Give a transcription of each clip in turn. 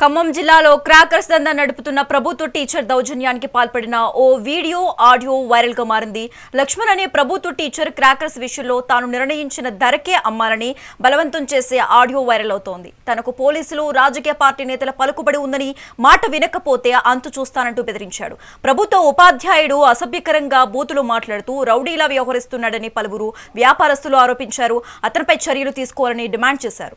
ఖమ్మం జిల్లాలో క్రాకర్స్ దందా నడుపుతున్న ప్రభుత్వ టీచర్ దౌర్జన్యానికి పాల్పడిన ఓ వీడియో ఆడియో వైరల్గా మారింది. లక్ష్మణ్ అనే ప్రభుత్వ టీచర్ క్రాకర్స్ విషయంలో తాను నిర్ణయించిన ధరకే అమ్మాలని బలవంతం చేసే ఆడియో వైరల్ అవుతోంది. తనకు పోలీసులు రాజకీయ పార్టీ నేతల పలుకుబడి ఉందని మాట వినకపోతే అంతు చూస్తానంటూ బెదిరించాడు. ప్రభుత్వ ఉపాధ్యాయుడు అసభ్యకరంగా బూతులు మాట్లాడుతూ రౌడీలా వ్యవహరిస్తున్నాడని పలువురు వ్యాపారస్తులు ఆరోపించారు. అతనిపై చర్యలు తీసుకోవాలని డిమాండ్ చేశారు.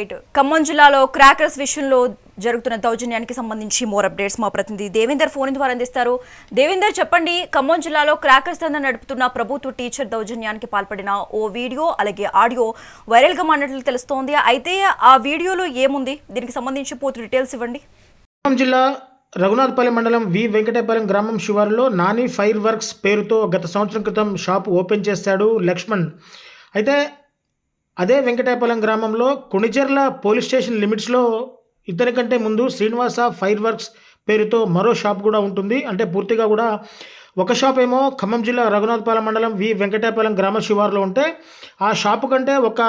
రైట్. ఖమ్మం జిల్లాలో క్రాకర్స్ విషయంలో జరుగుతున్న దౌర్జన్యానికి సంబంధించి మోర్ అప్డేట్స్ మా ప్రతినిధి దేవేందర్ ఫోన్ ద్వారా అందిస్తారు. దేవేందర్ చెప్పండి ఖమ్మం జిల్లాలో క్రాకర్స్ దందా నడుపుతున్న ప్రభుత్వ టీచర్ దౌర్జన్యానికి పాల్పడిన ఓ వీడియో అలాగే ఆడియో వైరల్గా మారినట్లు తెలుస్తోంది. అయితే ఆ వీడియోలో ఏముంది? దీనికి సంబంధించి పూర్తి డీటెయిల్స్ ఇవ్వండి. ఖమ్మం జిల్లా రఘునాథపల్లి మండలం వి. వెంకటేపాలెం గ్రామం శివారులో నాని ఫైర్ వర్క్స్ పేరుతో గత సంవత్సరం క్రితం షాప్ ఓపెన్ చేశాడు లక్ష్మణ్. అయితే అదే వెంకటాయపాలెం గ్రామంలో కొణిచెర్ల పోలీస్ స్టేషన్ లిమిట్స్లో ఇతని కంటే ముందు శ్రీనివాస ఫైర్ వర్క్స్ పేరుతో మరో షాప్ కూడా ఉంటుంది. అంటే పూర్తిగా కూడా ఒక షాప్ ఏమో ఖమ్మం జిల్లా రఘునాథపాలెం మండలం వి వెంకటేపాలెం గ్రామ శివారులో ఉంటే ఆ షాపు కంటే ఒక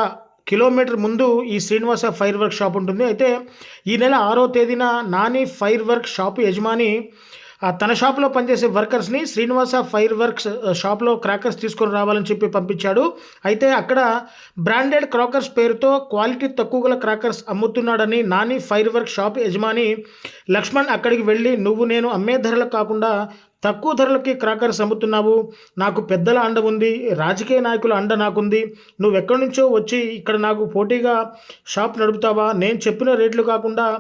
కిలోమీటర్ ముందు ఈ శ్రీనివాస ఫైర్ వర్క్ షాప్ ఉంటుంది. అయితే ఈ నెల ఆరో తేదీన నాని ఫైర్ వర్క్ షాపు యజమాని తన షాప్లో పనిచేసే వర్కర్స్ని శ్రీనివాస ఫైర్ వర్క్స్ షాప్లో క్రాకర్స్ తీసుకొని రావాలని చెప్పి పంపించాడు. అయితే అక్కడ బ్రాండెడ్ క్రాకర్స్ పేరుతో క్వాలిటీ తక్కువ గల క్రాకర్స్ అమ్ముతున్నాడని నాని ఫైర్ వర్క్ షాప్ యజమాని లక్ష్మణ్ అక్కడికి వెళ్ళి నువ్వు నేను అమ్మే ధరలకు కాకుండా తక్కువ ధరలకి క్రాకర్స్ అమ్ముతున్నావు. నాకు పెద్దల అండ ఉంది రాజకీయ నాయకుల అండ నాకుంది. నువ్వు ఎక్కడి నుంచో వచ్చి ఇక్కడ నాకు పోటీగా షాప్ నడుపుతావా? నేను చెప్పిన రేట్లు కాకుండా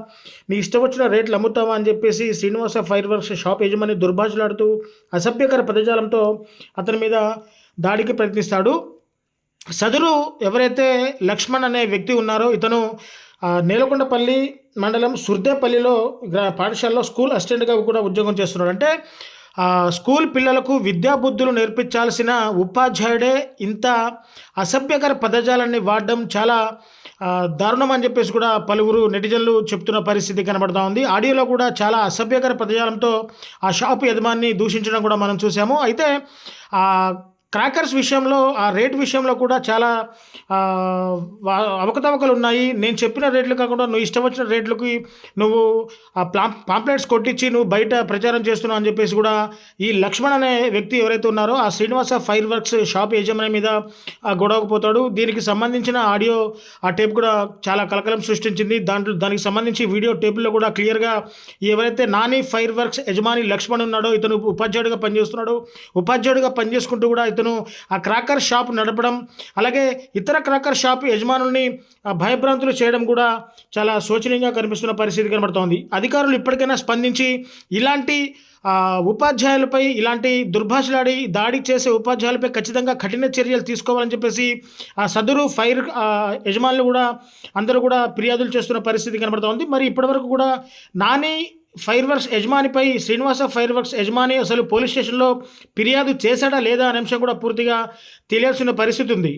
నీ ఇష్టం వచ్చిన రేట్లు అమ్ముతావా అని చెప్పేసి శ్రీనివాస ఫైర్ వర్క్స్ షాప్ యజమాని దుర్భాషలాడుతూ అసభ్యకర పదజాలంతో అతని మీద దాడికి ప్రయత్నిస్తాడు. సదరు ఎవరైతే లక్ష్మణ్ అనే వ్యక్తి ఉన్నారో ఇతను నేలకొండపల్లి మండలం సుర్దేపల్లిలో గ్రా- పాఠశాలలో స్కూల్ అసిస్టెంట్గా కూడా ఉద్యోగం చేస్తున్నాడు. అంటే స్కూల్ పిల్లలకు విద్యాబుద్ధులు నేర్పించాల్సిన ఉపాధ్యాయుడే ఇంత అసభ్యకర పదజాలాన్ని వాడడం చాలా దారుణం అని చెప్పేసి కూడా పలువురు నెటిజన్లు చెప్తున్న పరిస్థితి కనబడుతూ ఉంది. ఆడియోలో కూడా చాలా అసభ్యకర పదజాలంతో ఆ షాపు యజమాని దూషించడం కూడా మనం చూసాము. అయితే క్రాకర్స్ విషయంలో ఆ రేట్ విషయంలో కూడా చాలా అవకతవకలు ఉన్నాయి. నేను చెప్పిన రేట్లు కాకుండా నువ్వు ఇష్టం వచ్చిన రేట్లకి నువ్వు ఆ ప్లా పాంప్లెట్స్ కొట్టించి నువ్వు బయట ప్రచారం చేస్తున్నావు అని చెప్పేసి కూడా ఈ లక్ష్మణ్ అనే వ్యక్తి ఎవరైతే ఉన్నారో ఆ శ్రీనివాస ఫైర్ వర్క్స్ షాప్ యజమాని మీద గొడవకు పోతాడు. దీనికి సంబంధించిన ఆడియో ఆ టేప్ కూడా చాలా కలకలం సృష్టించింది. దాంట్లో దానికి సంబంధించి వీడియో టేపుల్లో కూడా క్లియర్గా ఎవరైతే నాని ఫైర్ వర్క్స్ యజమాని లక్ష్మణ్ ఉన్నాడో ఇతను ఉపాధ్యాయుడిగా పనిచేస్తున్నాడు. ఉపాధ్యాయుడిగా పనిచేసుకుంటూ కూడా ఇతను ఆ క్రాకర్ షాప్ నడపడం అలాగే ఇతర క్రాకర్ షాప్ యజమానుల్ని భయభ్రాంతులు చేయడం కూడా చాలా శోచనీయంగా కనిపిస్తున్న పరిస్థితి కనబడుతోంది. అధికారులు ఇప్పటికైనా స్పందించి ఇలాంటి ఉపాధ్యాయులపై ఇలాంటి దుర్భాషలాడి దాడి చేసే ఉపాధ్యాయులపై ఖచ్చితంగా కఠిన చర్యలు తీసుకోవాలని చెప్పేసి ఆ సదరు ఫైర్ యజమానులు కూడా అందరూ కూడా ఫిర్యాదులు చేస్తున్న పరిస్థితి కనబడుతోంది. మరి ఇప్పటివరకు కూడా నాని ఫైర్ వర్క్స్ యజమానిపై శ్రీనివాస ఫైర్ వర్క్స్ యజమాని అసలు పోలీస్ స్టేషన్లో ఫిర్యాదు చేశాడా లేదా అనే అంశం కూడా పూర్తిగా తెలియాల్సిన పరిస్థితి ఉంది.